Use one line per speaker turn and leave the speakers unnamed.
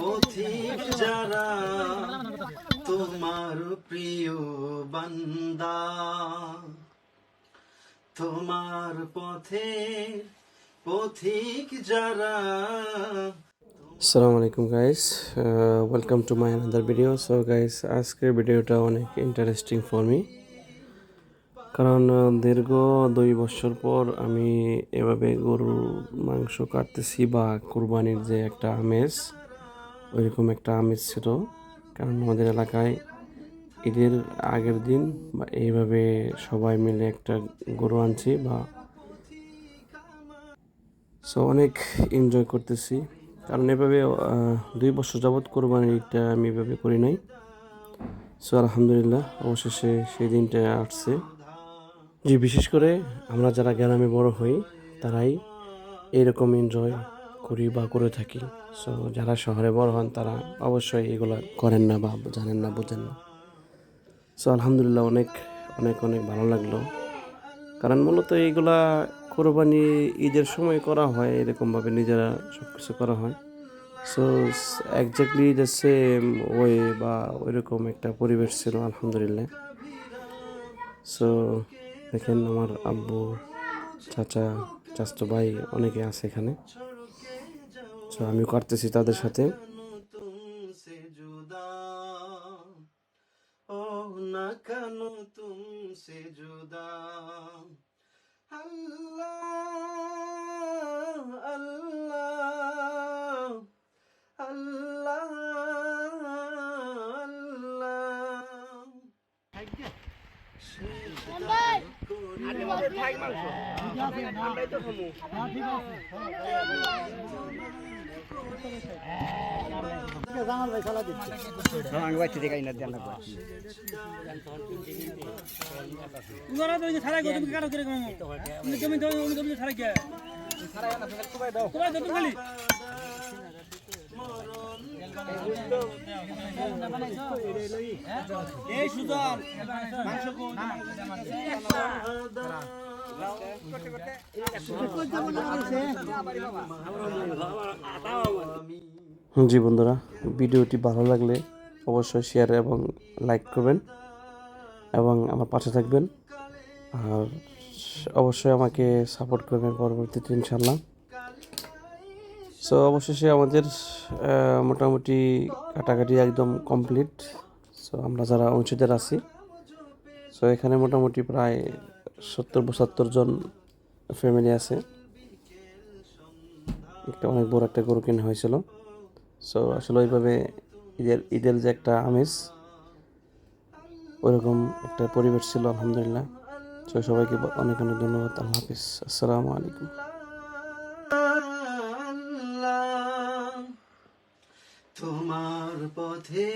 পথিক যারা তোমার প্রিয় বান্দা তোমার পথে পথিক যারা
আসসালামু আলাইকুম guys welcome to my another video so guys আজকের ভিডিওটা অনেক ইন্টারেস্টিং ফর মি কারণ দীর্ঘ দুই বছর পর আমি এভাবে গরুর মাংস কাটতেছি বা কুরবানির যে একটা আমেজ, ওইরকম একটা আমেজ ছিল। কারণ আমাদের এলাকায় ঈদের আগের দিন বা এইভাবে সবাই মিলে একটা গরু আনছি বা সো অনেক এনজয় করতেছি। কারণ এভাবে দুই বছর যাবৎ কোরবানিটা আমি এভাবে করি নাই। সো আলহামদুলিল্লাহ, অবশেষে সেই দিনটা আসছে। জি, বিশেষ করে আমরা যারা গ্রামে বড় হই, তারাই এরকম এনজয় করি বা করে থাকি। সো যারা শহরে বড় হন, তারা অবশ্যই এগুলো করেন না বা জানেন না, বোঝেন না। সো আলহামদুলিল্লাহ অনেক অনেক অনেক ভালো লাগল। কারণ মূলত এইগুলা কোরবানি ঈদের সময় করা হয়, এরকমভাবে নিজেরা সব কিছু করা হয়। So exactly the same way বা ওইরকম একটা পরিবেশ ছিল, আলহামদুলিল্লাহ। সো দেখেন আমার আব্বু, চাচা, চাচতো ভাই অনেকে আছে এখানে। তো আমি করতেছি তাদের সাথে।
আল্লাহ। জমি জমি ছাড়াই কে? দাও তুমি খালি।
জি বন্ধুরা, ভিডিওটি ভালো লাগলে অবশ্যই শেয়ার এবং লাইক করবেন এবং আমার পাশে থাকবেন। আর অবশ্যই আমাকে সাপোর্ট করবেন পরবর্তীতে ইনশাল্লাহ সো অবশেষে আমাদের মোটামুটি কাটাকাটি একদম কমপ্লিট সো আমরা যারা অংশীদার আছি সো এখানে মোটামুটি প্রায় সত্তর পঁচাত্তর জন ফ্যামিলি আছে। একটা অনেক বড় একটা গরু কেনা হয়েছিল। সো আসলে ওইভাবে ঈদের ঈদের যে একটা আমেজ ওইরকম একটা পরিবেশ ছিল, আলহামদুলিল্লাহ। সো সবাইকে অনেক অনেক ধন্যবাদ। আল্লাহ হাফিজ। আসসালামু আলাইকুম।
আল্লাহ তোমার পথে